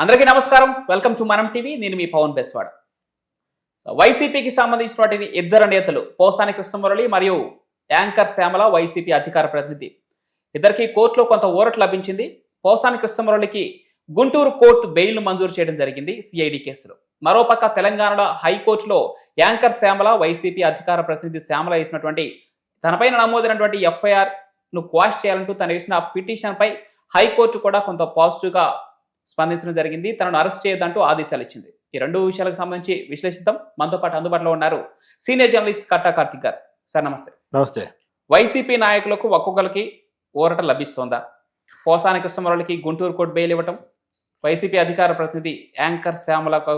అందరికీ నమస్కారం. Welcome to మనం టీవీ నేను మీ పవన్ బెస్వాడ్. సో వైసీపీకి సంబంధించినటువంటి ఇద్దరు నేతలు పోసాని కృష్ణమురళి మరియు యాంకర్ శ్యామల వైసీపీ అధికార ప్రతినిధి. ఇద్దరికి కోర్టులో కొంత ఊరట లభించింది. పోసాని కృష్ణమురళికి గుంటూరు కోర్టు బెయిల్ మంజూరు చేయడం జరిగింది సిఐడి కేసులో. మరోపక్క తెలంగాణలో హైకోర్టులో యాంకర్ శ్యామల వైసీపీ అధికార ప్రతినిధి శ్యామల వేసినటువంటి తనపైన నమోదైనటువంటి ఎఫ్ఐఆర్ను క్వాష్ చేయాలంటూ తను వేసిన పిటిషన్పై హైకోర్టు కూడా కొంత పాజిటివ్గా స్పందించడం జరిగింది. తనను అరెస్ట్ చేయొద్దంటూ ఆదేశాలు ఇచ్చింది ఈ రెండు విషయాలకు సంబంధించి విశ్లేషిద్దాం. మనతో పాటు అందుబాటులో ఉన్నారు సీనియర్ జర్నలిస్ట్ కట్టా కార్తిక్ గారు. సార్ నమస్తే. నమస్తే. వైసీపీ నాయకులకు ఒక్కొక్కరికి ఊరట లభిస్తోందా? పోసాని కృష్ణమురళికి గుంటూరు కోర్టు బెయిల్ ఇవ్వటం వైసీపీ అధికార ప్రతినిధి యాంకర్ శ్యామలకు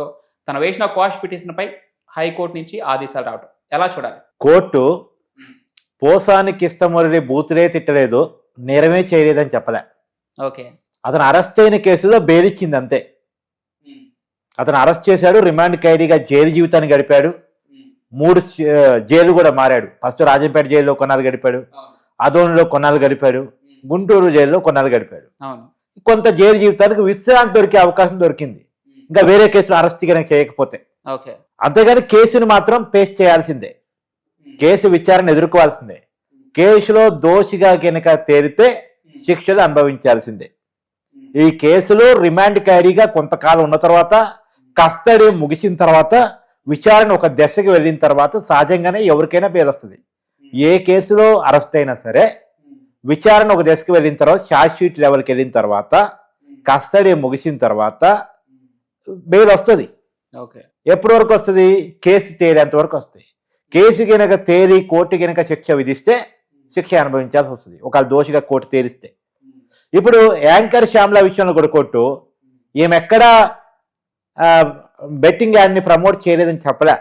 తన వేసిన క్వాష్ పిటిషన్ పై హైకోర్టు నుంచి ఆదేశాలు రావటం. ఎలా చూడాలి? కోర్టు పోసానికి ఇష్టమురళి బూతులే తిట్టలేదు నేరమే చేయలేదని చెప్పలే. ఓకే. అతను అరెస్ట్ అయిన కేసులో బెయిల్ ఇచ్చింది అంతే అతను అరెస్ట్ చేశాడు రిమాండ్ ఖైదీగా జైలు జీవితాన్ని గడిపాడు. మూడు జైలు కూడా మారాడు. ఫస్ట్ రాజంపేట జైల్లో కొన్నాళ్ళు గడిపాడు. అదోనిలో కొన్నాళ్ళు గడిపాడు. గుంటూరు జైల్లో కొన్నాళ్ళు గడిపాడు. కొంత జైలు జీవితానికి విశ్రాంతి దొరికే అవకాశం దొరికింది. ఇంకా వేరే కేసులు అరెస్ట్ కనుక చేయకపోతే అంతేగాని కేసును మాత్రం ఫేస్ చేయాల్సిందే. కేసు విచారణ ఎదుర్కోవాల్సిందే. కేసులో దోషిగా కనుక తేలితే శిక్షలు అనుభవించాల్సిందే. ఈ కేసులో రిమాండ్ ఖైడీగా కొంతకాలం ఉన్న తర్వాత కస్టడీ ముగిసిన తర్వాత విచారణ ఒక దశకి వెళ్ళిన తర్వాత సహజంగానే ఎవరికైనా బెయిల్ వస్తుంది. ఏ కేసులో అరెస్ట్ అయినా సరే విచారణ ఒక దశకి వెళ్ళిన తర్వాత షార్ట్ షీట్ లెవెల్కి వెళ్ళిన తర్వాత కస్టడీ ముగిసిన తర్వాత బెయిల్ వస్తుంది. ఓకే. ఎప్పటి వరకు వస్తుంది? కేసు తేలేంత వరకు వస్తాయి కేసు కనుక తేలి కోర్టు కనుక శిక్ష విధిస్తే శిక్ష అనుభవించాల్సి వస్తుంది. ఒకవేళ దోషిగా కోర్టు తేలిస్తే. ఇప్పుడు యాంకర్ శ్యామ్ల విషయంలో కూడా కోర్టు ఈమె ఎక్కడ బెట్టింగ్ యాడ్ని ప్రమోట్ చేయలేదని చెప్పలే.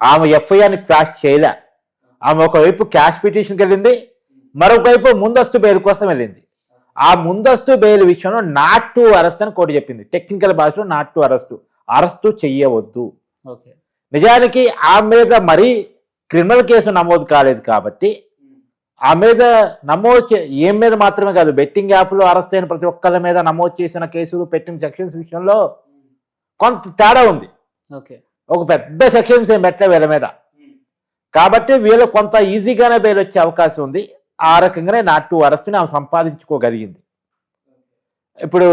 ఆమె ఎఫ్ఐఆర్ని క్రాష్ చేయలే. ఆమె ఒకవైపు క్యాష్ పిటిషన్కి వెళ్ళింది మరొకవైపు ముందస్తు బెయిల్ కోసం వెళ్ళింది. ఆ ముందస్తు బెయిల్ విషయంలో నాట్ టు అరెస్ట్ అని కోర్టు చెప్పింది. టెక్నికల్ భాషలో నాట్ టు అరెస్ట్ అరెస్టు చెయ్యవద్దు. ఓకే. నిజానికి ఆ మీద మరీ క్రిమినల్ కేసు నమోదు కాలేదు కాబట్టి ఆ మీద నమోదు ఏం మీద మాత్రమే కాదు బెట్టింగ్ యాప్లో అరెస్ట్ అయిన ప్రతి ఒక్కరి మీద నమోదు చేసిన కేసులు పెట్టిన సెక్షన్స్ విషయంలో కొంత తేడా ఉంది. ఓకే. ఒక పెద్ద సెక్షన్స్ ఏం పెట్టలే వీళ్ళ మీద. కాబట్టి వీళ్ళు కొంత ఈజీగానే బెయిల్ వచ్చే అవకాశం ఉంది. ఆ రకంగానే నాట్ టు అరెస్ట్ని ఆమె సంపాదించుకోగలిగింది. ఇప్పుడు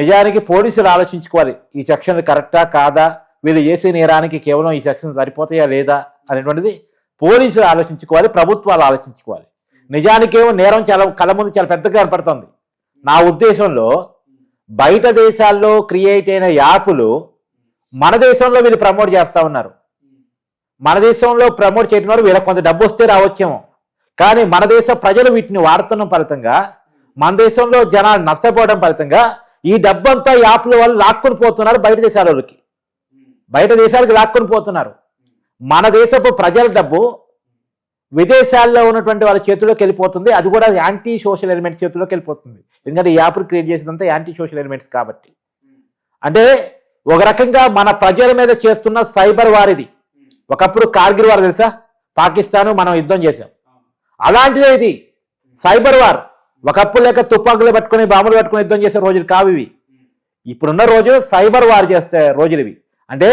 నిజానికి పోలీసులు ఆలోచించుకోవాలి ఈ సెక్షన్లు కరెక్టా కాదా? వీళ్ళు చేసే నేరానికి కేవలం ఈ సెక్షన్ సరిపోతాయా లేదా? అనేటువంటిది పోలీసులు ఆలోచించుకోవాలి ప్రభుత్వాలు ఆలోచించుకోవాలి. నిజానికేమో నేరం చాలా కళ ముందు చాలా పెద్దగా కనపడుతుంది. నా ఉద్దేశంలో బయట దేశాల్లో క్రియేట్ అయిన యాప్లు మన దేశంలో వీళ్ళు ప్రమోట్ చేస్తూ ఉన్నారు. మన దేశంలో ప్రమోట్ చేయడం వల్ల వీళ్ళకి కొంత డబ్బు వస్తే రావచ్చేమో. కానీ మన దేశ ప్రజలు వీటిని వాడుతున్న ఫలితంగా మన దేశంలో జనాలు నష్టపోవడం ఫలితంగా ఈ డబ్బంతా యాప్ల వల్ల లాక్కొని పోతున్నారు బయట దేశాల వాళ్ళకి బయట దేశాలకు లాక్కొని పోతున్నారు. మన దేశపు ప్రజల డబ్బు విదేశాల్లో ఉన్నటువంటి వాళ్ళ చేతుల్లోకి వెళ్ళిపోతుంది. అది కూడా యాంటీ సోషల్ ఎలిమెంట్స్ చేతిలోకి వెళ్ళిపోతుంది. ఎందుకంటే ఈ యాప్లు క్రియేట్ చేసినంత యాంటీ సోషల్ ఎలిమెంట్స్ కాబట్టి. అంటే ఒక రకంగా మన ప్రజల మీద చేస్తున్న సైబర్ వారిది. ఒకప్పుడు కార్గిల్ వారు తెలుసా? పాకిస్తాన్ మనం యుద్ధం చేశాం. అలాంటిదే ఇది. Cyber war. ఒకప్పుడు లేక తుపాకులు పట్టుకొని బాంబులు పట్టుకుని యుద్ధం చేసే రోజులు కావు ఇవి. ఇప్పుడున్న రోజు సైబర్ వార్ చేస్తే రోజులు ఇవి. అంటే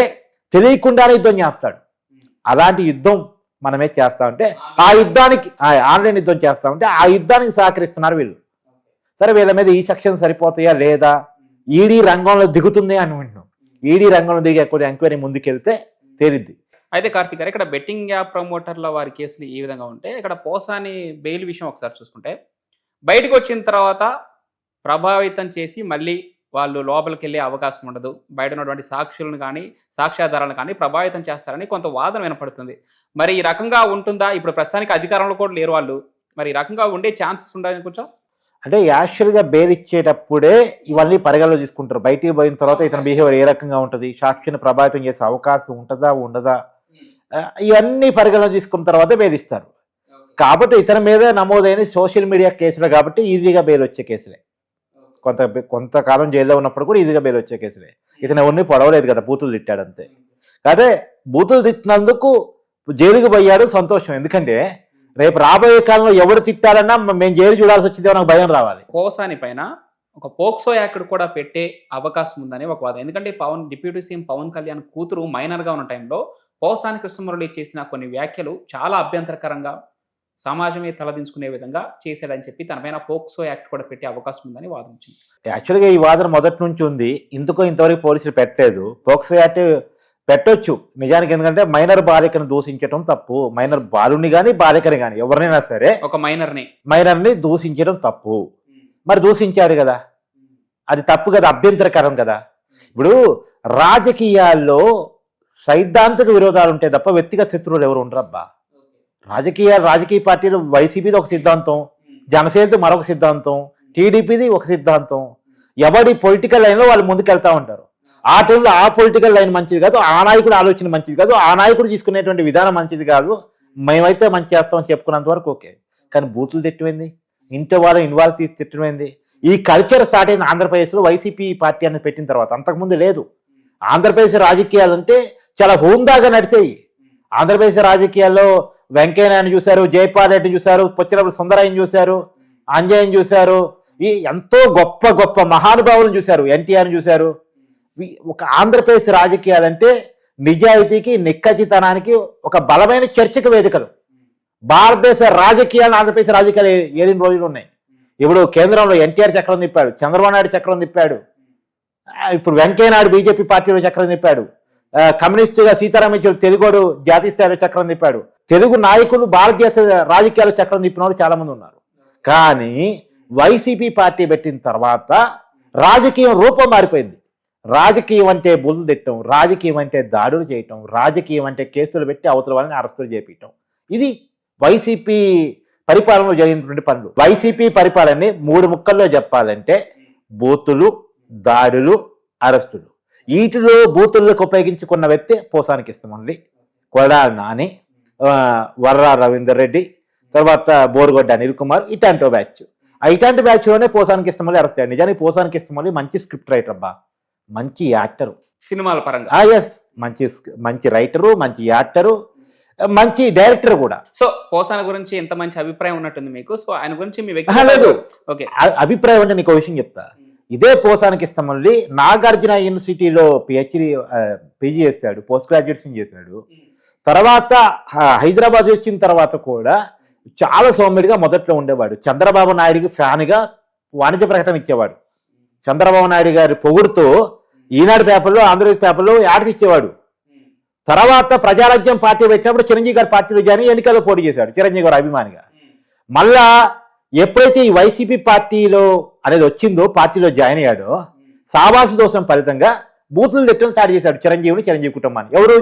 తెలియకుండానే యుద్ధం చేస్తాడు. అలాంటి యుద్ధం మనమే చేస్తా ఉంటే ఆ యుద్ధానికి ఆ ఆన్లైన్ యుద్ధం చేస్తా ఉంటే ఆ యుద్ధానికి సహకరిస్తున్నారు వీళ్ళు. సరే వీళ్ళ మీద ఈ సెక్షన్ సరిపోతాయా లేదా? ఈడీ రంగంలో దిగుతుంది అని వింటున్నాం. ఈడీ రంగంలో దిగే కొద్ది ఎంక్వైరీ ముందుకెళ్తే తేలిద్ది. అయితే కార్తిక్ గారు ఇక్కడ బెట్టింగ్ యాప్ ప్రమోటర్ల వారి కేసులు ఈ విధంగా ఉంటే ఇక్కడ పోసాని బెయిల్ విషయం ఒకసారి చూసుకుంటే బయటకు వచ్చిన తర్వాత ప్రభావితం చేసి మళ్ళీ వాళ్ళు లోపలికి వెళ్ళే అవకాశం ఉండదు. బయట ఉన్నటువంటి సాక్షులను కానీ సాక్ష్యాధారాలను కానీ ప్రభావితం చేస్తారని కొంత వాదన వినపడుతుంది. మరి ఈ రకంగా ఉంటుందా? ఇప్పుడు ప్రస్తుతానికి అధికారంలో కూడా లేరు వాళ్ళు. మరి ఈ రకంగా ఉండే ఛాన్సెస్ ఉండాలని కొంచెం? అంటే యాక్చువల్గా బెయిల్ ఇచ్చేటప్పుడే ఇవన్నీ పరిగణలో తీసుకుంటారు. బయటికి పోయిన తర్వాత ఇతని బిహేవియర్ ఏ రకంగా ఉంటుంది? సాక్షిని ప్రభావితం చేసే అవకాశం ఉంటుందా? ఉండదా? ఆ, ఇవన్నీ పరిగణలో తీసుకున్న తర్వాత బెయిల్ ఇస్తారు. కాబట్టి ఇతని మీద నమోదైన సోషల్ మీడియా కేసులు కాబట్టి ఈజీగా బెయిల్ వచ్చే కేసులే. కొంత కొంతకాలం జైల్లో ఉన్నప్పుడు కూడా ఈజీగా బెయిల్ వచ్చే కేసులే. ఇతను ఎవరిని పొడవలేదు కదా బూతులు తిట్టాడు అంతే. అదే బూతులు తిట్టినందుకు జైలుకి పోయాడు సంతోషం. ఎందుకంటే రేపు రాబోయే కాలంలో ఎవరు తిట్టాలన్నా మేము జైలు చూడాల్సి వచ్చిందో నాకు భయం రావాలి. పోసాని పైన ఒక పోక్సో యాక్ట్ కూడా పెట్టే అవకాశం ఉందని ఒక వాదం ఎందుకంటే పవన్ డిప్యూటీ సీఎం పవన్ కళ్యాణ్ కూతురు మైనర్గా ఉన్న టైంలో పోసాని కృష్ణమురళి చేసిన కొన్ని వ్యాఖ్యలు చాలా అభ్యంతరకరంగా సమాజమే తలదించుకునే విధంగా చేశాడని చెప్పి తనపైన పోక్సో యాక్ట్ కూడా పెట్టే అవకాశం ఉందని వాదించింది. యాక్చువల్గా ఈ వాదన మొదటి నుంచి ఉంది. ఇందుకో ఇంతవరకు పోలీసులు పెట్టలేదు. పోక్సో యాక్ట్ పెట్టొచ్చు. నిజానికి ఎందుకంటే మైనర్ బాలికను దూషించడం తప్పు. మైనర్ బాలుని కానీ బాలికని కానీ ఎవరినైనా సరే ఒక మైనర్ని మైనర్ని దూషించడం తప్పు. మరి దూషించాడు కదా. అది తప్పు కదా అభ్యంతరకరం కదా. ఇప్పుడు రాజకీయాల్లో సైద్ధాంతిక విరోధాలు ఉంటాయి తప్ప వ్యక్తిగత శత్రువులు ఎవరు ఉండరబ్బా. రాజకీయ రాజకీయ పార్టీలు వైసీపీది ఒక సిద్ధాంతం జనసేనది మరొక సిద్ధాంతం టీడీపీది ఒక సిద్ధాంతం. ఎవడి పొలిటికల్ లైన్లో వాళ్ళు ముందుకెళ్తా ఉంటారు. ఆ టైంలో ఆ పొలిటికల్ లైన్ మంచిది కాదు ఆ నాయకుడు ఆలోచన మంచిది కాదు ఆ నాయకుడు తీసుకునేటువంటి విధానం మంచిది కాదు. మేమైతే మంచి చేస్తామని చెప్పుకున్నంత వరకు ఓకే. కానీ బూతులు తిట్టమైంది? ఇంట్లో వాళ్ళు ఇన్వాల్వ్ తీసి తిట్టమైంది? ఈ కల్చర్ స్టార్ట్ అయిన ఆంధ్రప్రదేశ్లో వైసీపీ పార్టీ అనేది పెట్టిన తర్వాత. అంతకుముందు లేదు. ఆంధ్రప్రదేశ్ రాజకీయాలు అంటే చాలా హోందాగా నడిచాయి. ఆంధ్రప్రదేశ్ రాజకీయాల్లో వెంకయ్యనాయుడు చూశారు జయపాల్ రెడ్డి చూశారు పొచ్చినప్పుడు సుందరయ్యని చూశారు అంజయ్యని చూశారు ఈ ఎంతో గొప్ప గొప్ప మహానుభావులను చూశారు ఎన్టీఆర్ని చూశారు. ఒక ఆంధ్రప్రదేశ్ రాజకీయాలంటే నిజాయితీకి నిక్కచ్చితనానికి ఒక బలమైన చర్చకు వేదికలు. భారతదేశ రాజకీయాలు ఆంధ్రప్రదేశ్ రాజకీయాలు ఏ- ఏలిన రోజులు ఉన్నాయి? ఇప్పుడు కేంద్రంలో ఎన్టీఆర్ చక్రం తిప్పాడు చంద్రబాబు నాయుడు చక్రం తిప్పాడు ఇప్పుడు వెంకయ్య నాయుడు బీజేపీ పార్టీలో చక్రం తిప్పాడు కమ్యూనిస్టుగా సీతారాం యెచూరి తెలుగోడు జాతీయ స్థాయిలో చక్రం తిప్పాడు తెలుగు నాయకులు భారతదేశ రాజకీయాల్లో చక్రం తిప్పిన వాళ్ళు చాలా మంది ఉన్నారు. కానీ వైసీపీ పార్టీ పెట్టిన తర్వాత రాజకీయం రూపం మారిపోయింది. రాజకీయం అంటే బుల్లు తిట్టడం రాజకీయం అంటే దాడులు చేయటం రాజకీయం అంటే కేసులు పెట్టి అవతల వాళ్ళని అరెస్టులు చేపించటం. ఇది వైసీపీ పరిపాలనలో జరిగినటువంటి పనులు. వైసీపీ పరిపాలనని మూడు ముక్కల్లో చెప్పాలంటే బూతులు దాడులు అరెస్టులు. వీటిలో బూతులకు ఉపయోగించుకున్న వ్యక్తి పోసానికి ఇస్తామండి కొడాలి నాని వర్రా రవీందర్ రెడ్డి తర్వాత బోరుగొడ్డ అనిల్ కుమార్ ఇట్లాంటి బ్యాచ్ ఆ ఇట్లాంటి బ్యాచ్లోనే పోసానికి ఇస్తామని అరెస్ట్ అయ్యారు. నిజానికి పోసానికి ఇస్తామని మంచి స్క్రిప్ట్ రైటర్ అబ్బా. మంచి యాక్టరు సినిమాల పరంగా. ఆ ఎస్ మంచి మంచి రైటరు మంచి యాక్టరు మంచి డైరెక్టర్ కూడా. సో పోసాన గురించి ఎంత మంచి అభిప్రాయం ఉన్నట్టుంది మీకు. సో ఆయన గురించి మీ లేదు. ఓకే. అభిప్రాయం అంటే నీకు విషయం చెప్తా. ఇదే పోసానికి ఇస్తామల్లి నాగార్జున యూనివర్సిటీలో పిహెచ్డి పీజీ చేశాడు పోస్ట్ గ్రాడ్యుయేషన్ చేశాడు తర్వాత హైదరాబాద్ వచ్చిన తర్వాత కూడా చాలా సౌమ్యుడిగా మొదట్లో ఉండేవాడు. చంద్రబాబు నాయుడికి ఫ్యాన్గా వాణిజ్య ప్రకటన ఇచ్చేవాడు. చంద్రబాబు నాయుడు గారి పొగుడుతో ఈనాడు పేపర్లో ఆంధ్రప్రదేశ్ పేపర్లో యాడ్స్ ఇచ్చేవాడు. తర్వాత ప్రజారాజ్యం పార్టీ పెట్టినప్పుడు చిరంజీవి గారి పార్టీలో జాయిన్ ఎన్నికల్లో పోటీ చేశాడు చిరంజీవి గారు అభిమానిగా. మళ్ళా ఎప్పుడైతే ఈ వైసీపీ పార్టీలో అనేది వచ్చిందో పార్టీలో జాయిన్ అయ్యాడో సావాసు దోషం ఫలితంగా బూతులు తిట్టడం స్టార్ట్ చేశాడు చిరంజీవిని చిరంజీవి కుటుంబాన్ని. ఎవరు?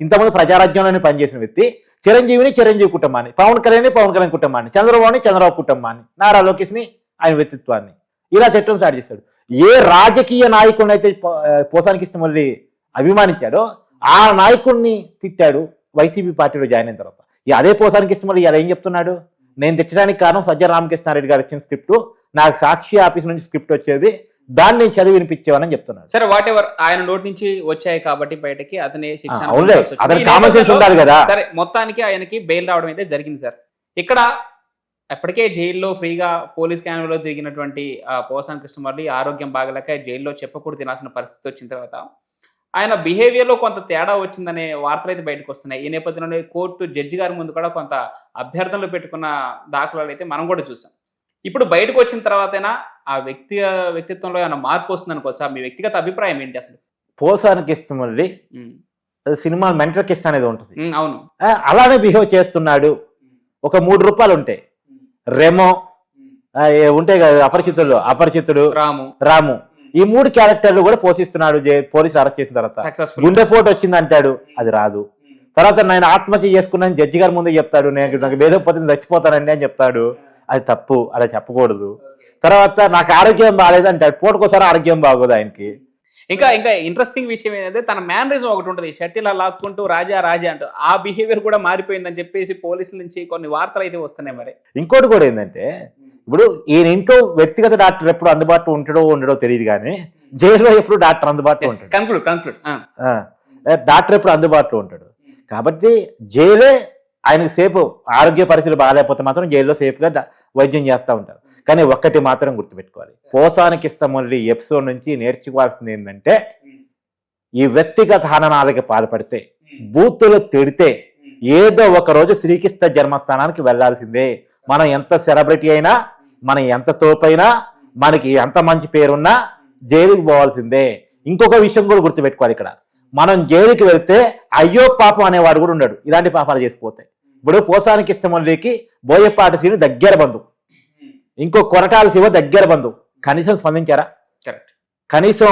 ఇంతమంది ప్రజారాజ్యంలోనే పనిచేసిన వ్యక్తి చిరంజీవిని చిరంజీవి కుటుంబాన్ని పవన్ కళ్యాణ్ పవన్ కళ్యాణ్ కుటుంబాన్ని చంద్రబాబుని చంద్రబాబు కుటుంబాన్ని నారా లోకేష్ని ఆయన వ్యక్తిత్వాన్ని. ఇలా చట్టం స్టార్ట్ చేశాడు. ఏ రాజకీయ నాయకుడిని అయితే పోసానికి ఇష్టం మళ్ళీ అభిమానించాడో ఆ నాయకుడిని తిట్టాడు వైసీపీ పార్టీలో జాయిన్ అయిన తర్వాత. ఈ అదే పోసానికి ఇష్టం మళ్ళీ ఇలా ఏం చెప్తున్నాడు? నేను తిట్టడానికి కారణం సజ్జన రామకృష్ణారెడ్డి గారు ఇచ్చిన స్క్రిప్ట్. నాకు సాక్షి ఆఫీస్ నుంచి స్క్రిప్ట్ వచ్చేది దాన్ని నేను చదివి వినిపించేవానని చెప్తున్నాడు సరే వాట్ ఎవర్ ఆయన నోటి నుంచి వచ్చాయి కాబట్టి బయటకి అతని శిక్ష ఆ, అవునులే. అనుభవించాల్సి వచ్చింది. అతనికి ఈ common sense నేపథ్యంలో ఉండాలి కదా. సరే మొత్తానికి ఆయనకి బెయిల్ రావడం అయితే జరిగింది సార్ ఇక్కడ ఎప్పటికే జైల్లో ఫ్రీగా పోలీస్ క్యాన్లో తిరిగినటువంటి ఆ, పోసాని కృష్ణమల్లి ఆరోగ్యం బాగలేక జైల్లో చెప్పకూడదు తినాల్సిన పరిస్థితి వచ్చిన తర్వాత ఆయన behaviour లో కొంత తేడా వచ్చిందనే వార్తలు అయితే బయటకు వస్తున్నాయి ఈ నేపథ్యంలో కోర్టు జడ్జి గారి ముందు కూడా కొంత అభ్యర్థనలు పెట్టుకున్న దాఖలాలు అయితే మనం కూడా చూసాం ఇప్పుడు బయటకు వచ్చిన తర్వాతైనా ఆ వ్యక్తి వ్యక్తిత్వంలో ఏమైనా మార్పు వస్తుంది అనుకో సార్ మీ వ్యక్తిగత అభిప్రాయం ఏంటి అసలు? పోసానికి ఉమ్, సినిమా మెంటల్ కిస్ట్ అనేది ఉంటుంది. అవును. అలానే బిహేవ్ చేస్తున్నాడు. ఒక మూడు రూపాయలు ఉంటాయి. రెమో ఉంటాయి కదా అపరిచితులు అపరిచితుడు రాము. రాము. ఈ మూడు క్యారెక్టర్లు కూడా పోషిస్తున్నాడు పోలీసులు అరెస్ట్ చేసిన తర్వాత. గుండె పోటు వచ్చింది అంటాడు అది రాదు. తర్వాత నేను ఆత్మహత్య చేసుకున్నాను జడ్జి గారి ముందే చెప్తాడు నేను నాకు వేదపోతే చచ్చిపోతానండి అని చెప్తాడు. అది తప్పు అలా చెప్పకూడదు. తర్వాత నాకు ఆరోగ్యం బాగాలేదు అంటాడు. పూటకోసారి ఆరోగ్యం బాగోదు ఆయనకి. ఇంకా ఇంకా ఇంట్రెస్టింగ్ విషయం ఏంటంటే తన మేనరిజం ఒకటి ఉంటుంది. షర్ట్ ఇలా లాక్కుంటూ రాజా రాజా అంటూ. ఆ బిహేవియర్ కూడా మారిపోయిందని చెప్పేసి పోలీసుల నుంచి కొన్ని వార్తలు అయితే వస్తున్నాయి మరి. ఇంకోటి కూడా ఏంటంటే ఇప్పుడు ఈయన ఇంట్లో వ్యక్తిగత డాక్టర్ ఎప్పుడు అందుబాటులో ఉంటాడో ఉండడో తెలియదు కానీ జైల్లో ఎప్పుడు డాక్టర్ అందుబాటులో ఉంటాడు. కన్క్లూడ్ ఆ, డాక్టర్ ఎప్పుడు అందుబాటులో ఉంటాడు. కాబట్టి జైలే ఆయనకు సేపు ఆరోగ్య పరిస్థితులు బాగాలేకపోతే మాత్రం జైల్లో సేఫ్గా వైద్యం చేస్తూ ఉంటారు. కానీ ఒక్కటి మాత్రం గుర్తుపెట్టుకోవాలి. పోసానికి ఇష్టమల్లి ఎపిసోడ్ నుంచి నేర్చుకోవాల్సింది ఏంటంటే ఈ వ్యక్తిగత హననాలకి పాల్పడితే బూతులు తిడితే ఏదో ఒక రోజు శ్రీకృష్ణ జన్మస్థానానికి వెళ్ళాల్సిందే. మనం ఎంత సెలబ్రిటీ అయినా మనం ఎంత తోపైనా మనకి ఎంత మంచి పేరున్నా జైలుకి పోవాల్సిందే. ఇంకొక విషయం కూడా గుర్తుపెట్టుకోవాలి ఇక్కడ. మనం జైలుకి వెళ్తే అయ్యో పాపం అనేవాడు కూడా ఉన్నాడు ఇలాంటి పాపాలు చేసిపోతే ఇప్పుడు పోసానికి ఇష్టమల్లికి బోయపాటి శ్రీని దగ్గర బంధు. ఇంకో కొరటాల శివ దగ్గర బంధు. కనీసం స్పందించారా? కరెక్ట్ కనీసం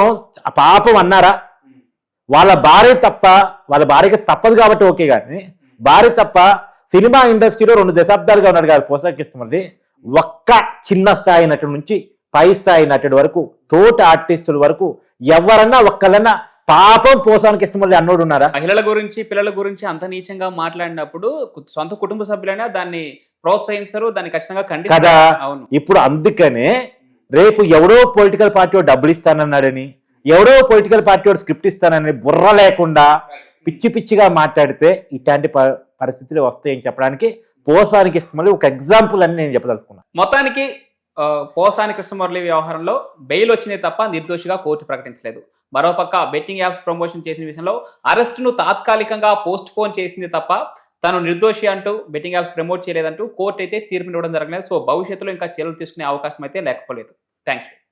పాపం అన్నారా? వాళ్ళ భార్య తప్ప వాళ్ళ భార్యకి తప్పదు కాబట్టి ఓకే కానీ భార్య తప్ప సినిమా ఇండస్ట్రీలో రెండు దశాబ్దాలుగా ఉన్నాడు కాదు పోసాకిస్తామండి ఒక్క చిన్న స్థాయి నటుడి నుంచి పై స్థాయి నటుడి వరకు తోటి ఆర్టిస్టుల వరకు ఎవరన్నా ఒక్కళ్ళన్నా పాపం పోసానికి ఇష్టమల్లి అన్నోడు ఉన్నారా? మహిళల గురించి పిల్లల గురించి అంత నీచంగా మాట్లాడినప్పుడు సొంత కుటుంబ సభ్యులైనా దాన్ని ప్రోత్సహించరు దాన్ని ఖచ్చితంగా ఖండిస్తారు. కదా అవును. ఇప్పుడు అందుకనే రేపు ఎవడో పొలిటికల్ పార్టీ డబ్బులు ఇస్తానన్నాడని ఎవడో పొలిటికల్ పార్టీ వాడు స్క్రిప్ట్ ఇస్తానని బుర్ర లేకుండా పిచ్చి పిచ్చిగా మాట్లాడితే ఇట్లాంటి పరిస్థితులు వస్తాయని చెప్పడానికి పోసానికి ఇష్టమని ఒక ఎగ్జాంపుల్ అని నేను చెప్పదలుచుకున్నాను మొత్తానికి పోసాని కృష్ణమురళి వ్యవహారంలో బెయిల్ వచ్చింది తప్ప నిర్దోషిగా కోర్టు ప్రకటించలేదు. మరోపక్క బెట్టింగ్ యాప్స్ ప్రమోషన్ చేసిన విషయంలో అరెస్టును తాత్కాలికంగా పోస్ట్ పోన్ చేసింది తప్ప తను నిర్దోషి అంటూ బెట్టింగ్ యాప్స్ ప్రమోట్ చేయలేదంటూ కోర్టు అయితే తీర్పునివ్వడం జరగలేదు. సో భవిష్యత్తులో ఇంకా చర్యలు తీసుకునే అవకాశం అయితే లేకపోలేదు. Thank you